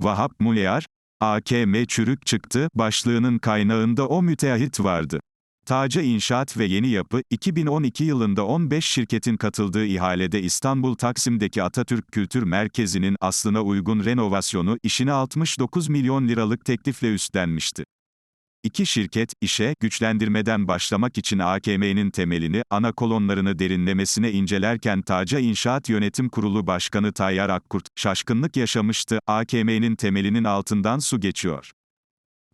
Vahap Muleyar, AKM çürük çıktı, başlığının kaynağında o müteahhit vardı. Taca İnşaat ve Yeni Yapı, 2012 yılında 15 şirketin katıldığı ihalede İstanbul Taksim'deki Atatürk Kültür Merkezi'nin aslına uygun renovasyonu işini 69 milyon liralık teklifle üstlenmişti. İki şirket, işe, güçlendirmeden başlamak için AKM'nin temelini, ana kolonlarını derinlemesine incelerken Taca İnşaat Yönetim Kurulu Başkanı Tayyar Akkurt, şaşkınlık yaşamıştı, AKM'nin temelinin altından su geçiyor.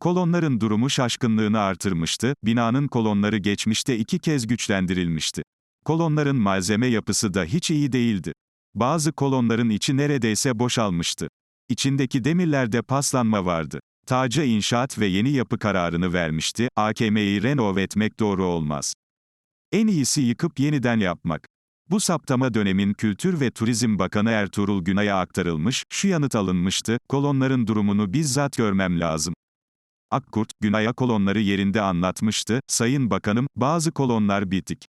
Kolonların durumu şaşkınlığını artırmıştı, binanın kolonları geçmişte iki kez güçlendirilmişti. Kolonların malzeme yapısı da hiç iyi değildi. Bazı kolonların içi neredeyse boşalmıştı. İçindeki demirlerde paslanma vardı. Taca İnşaat ve yeni yapı kararını vermişti, AKM'yi renove etmek doğru olmaz. En iyisi yıkıp yeniden yapmak. Bu saptama dönemin Kültür ve Turizm Bakanı Ertuğrul Günay'a aktarılmış, şu yanıt alınmıştı, kolonların durumunu bizzat görmem lazım. Akkurt, Günay'a kolonları yerinde anlatmıştı, Sayın Bakanım, bazı kolonlar bitik.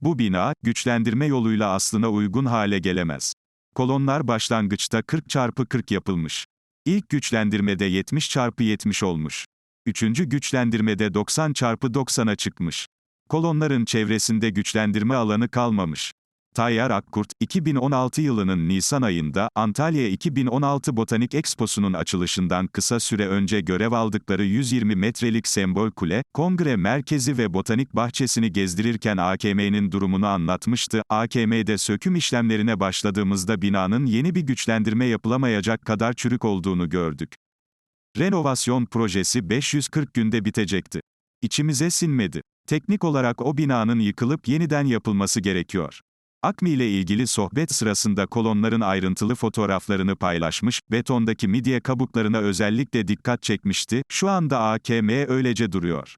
Bu bina, güçlendirme yoluyla aslına uygun hale gelemez. Kolonlar başlangıçta 40 çarpı 40 yapılmış. İlk güçlendirmede 70 çarpı 70 olmuş. Üçüncü güçlendirmede 90 çarpı 90'a çıkmış. Kolonların çevresinde güçlendirme alanı kalmamış. Tayyar Akkurt, 2016 yılının Nisan ayında, Antalya 2016 Botanik Exposu'nun açılışından kısa süre önce görev aldıkları 120 metrelik sembol kule, kongre merkezi ve botanik bahçesini gezdirirken AKM'nin durumunu anlatmıştı. AKM'de söküm işlemlerine başladığımızda binanın yeni bir güçlendirme yapılamayacak kadar çürük olduğunu gördük. Renovasyon projesi 540 günde bitecekti. İçimize sinmedi. Teknik olarak o binanın yıkılıp yeniden yapılması gerekiyor. AKMİ ile ilgili sohbet sırasında kolonların ayrıntılı fotoğraflarını paylaşmış, betondaki midye kabuklarına özellikle dikkat çekmişti, şu anda AKM öylece duruyor.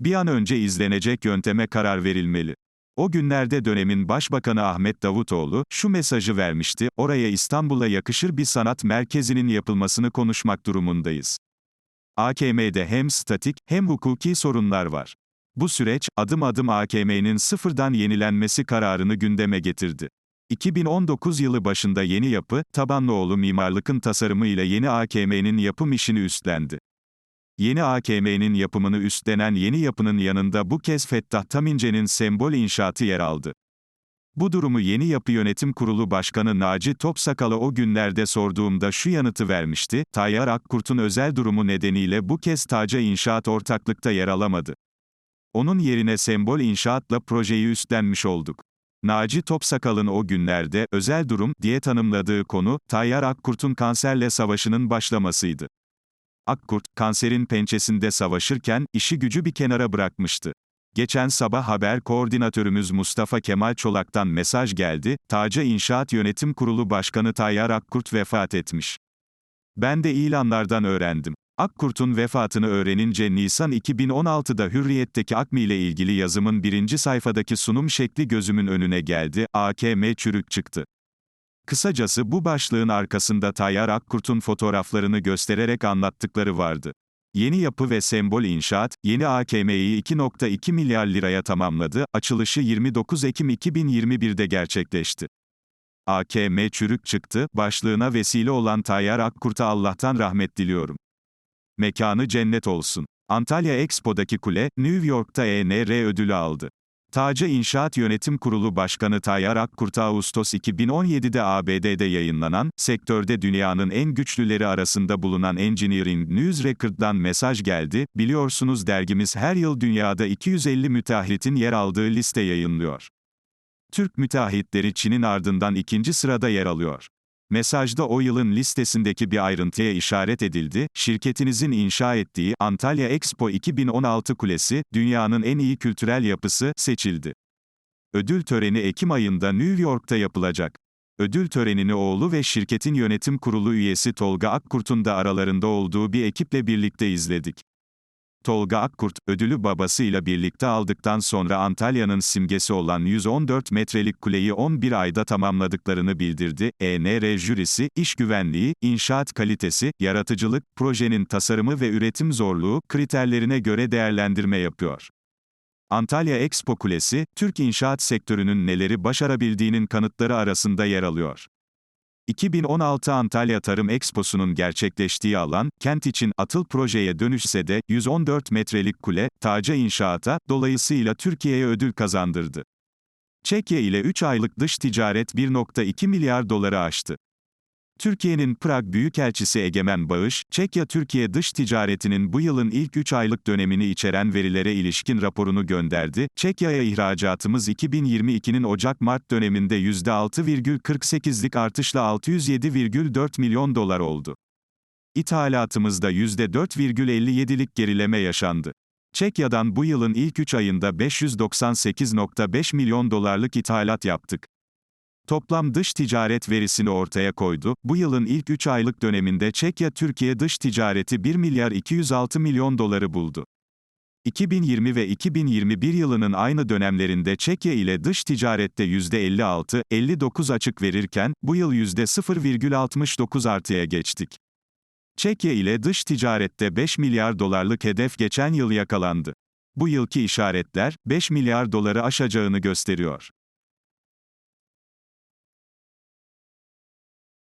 Bir an önce izlenecek yönteme karar verilmeli. O günlerde dönemin Başbakanı Ahmet Davutoğlu, şu mesajı vermişti, oraya İstanbul'a yakışır bir sanat merkezinin yapılmasını konuşmak durumundayız. AKM'de hem statik, hem hukuki sorunlar var. Bu süreç, adım adım AKM'nin sıfırdan yenilenmesi kararını gündeme getirdi. 2019 yılı başında yeni yapı, Tabanlıoğlu Mimarlık'ın tasarımı ile yeni AKM'nin yapım işini üstlendi. Yeni AKM'nin yapımını üstlenen yeni yapının yanında bu kez Fettah Tamince'nin sembol inşaatı yer aldı. Bu durumu Yeni Yapı Yönetim Kurulu Başkanı Naci Topsakal'a o günlerde sorduğumda şu yanıtı vermişti, Tayyar Akkurt'un özel durumu nedeniyle bu kez Taca İnşaat ortaklıkta yer alamadı. Onun yerine sembol inşaatla projeyi üstlenmiş olduk. Naci Topsakal'ın o günlerde, özel durum, diye tanımladığı konu, Tayyar Akkurt'un kanserle savaşının başlamasıydı. Akkurt, kanserin pençesinde savaşırken, işi gücü bir kenara bırakmıştı. Geçen sabah haber koordinatörümüz Mustafa Kemal Çolak'tan mesaj geldi, Taca İnşaat Yönetim Kurulu Başkanı Tayyar Akkurt vefat etmiş. Ben de ilanlardan öğrendim. Akkurt'un vefatını öğrenince Nisan 2016'da Hürriyet'teki AKMİ ile ilgili yazımın birinci sayfadaki sunum şekli gözümün önüne geldi, AKM çürük çıktı. Kısacası bu başlığın arkasında Tayyar Akkurt'un fotoğraflarını göstererek anlattıkları vardı. Yeni yapı ve sembol inşaat, yeni AKM'yi 2.2 milyar liraya tamamladı, açılışı 29 Ekim 2021'de gerçekleşti. AKM çürük çıktı, başlığına vesile olan Tayyar Akkurt'a Allah'tan rahmet diliyorum. Mekanı cennet olsun. Antalya Expo'daki kule, New York'ta ENR ödülü aldı. Taca İnşaat Yönetim Kurulu Başkanı Tayyar Akkurt Ağustos 2017'de ABD'de yayınlanan, sektörde dünyanın en güçlüleri arasında bulunan Engineering News Record'dan mesaj geldi, biliyorsunuz dergimiz her yıl dünyada 250 müteahhitin yer aldığı liste yayınlıyor. Türk müteahhitleri Çin'in ardından ikinci sırada yer alıyor. Mesajda o yılın listesindeki bir ayrıntıya işaret edildi, şirketinizin inşa ettiği Antalya Expo 2016 Kulesi, dünyanın en iyi kültürel yapısı, seçildi. Ödül töreni Ekim ayında New York'ta yapılacak. Ödül törenini oğlu ve şirketin yönetim kurulu üyesi Tolga Akkurt'un da aralarında olduğu bir ekiple birlikte izledik. Tolga Akkurt, ödülü babasıyla birlikte aldıktan sonra Antalya'nın simgesi olan 114 metrelik kuleyi 11 ayda tamamladıklarını bildirdi. ENR jürisi, iş güvenliği, inşaat kalitesi, yaratıcılık, projenin tasarımı ve üretim zorluğu kriterlerine göre değerlendirme yapıyor. Antalya Expo Kulesi, Türk inşaat sektörünün neleri başarabildiğinin kanıtları arasında yer alıyor. 2016 Antalya Tarım Exposu'nun gerçekleştiği alan, kent için atıl projeye dönüşse de, 114 metrelik kule, taca inşaata, dolayısıyla Türkiye'ye ödül kazandırdı. Çekya ile 3 aylık dış ticaret 1.2 milyar doları aştı. Türkiye'nin Prag Büyükelçisi Egemen Bağış, Çekya-Türkiye dış ticaretinin bu yılın ilk 3 aylık dönemini içeren verilere ilişkin raporunu gönderdi. Çekya'ya ihracatımız 2022'nin Ocak-Mart döneminde %6,48'lik artışla 607,4 milyon dolar oldu. İthalatımızda %4,57'lik gerileme yaşandı. Çekya'dan bu yılın ilk 3 ayında 598.5 milyon dolarlık ithalat yaptık. Toplam dış ticaret verisini ortaya koydu. Bu yılın ilk 3 aylık döneminde Çekya-Türkiye dış ticareti 1 milyar 206 milyon doları buldu. 2020 ve 2021 yılının aynı dönemlerinde Çekya ile dış ticarette %56, 59 açık verirken, bu yıl %0,69 artıya geçtik. Çekya ile dış ticarette 5 milyar dolarlık hedef geçen yıl yakalandı. Bu yılki işaretler, 5 milyar doları aşacağını gösteriyor.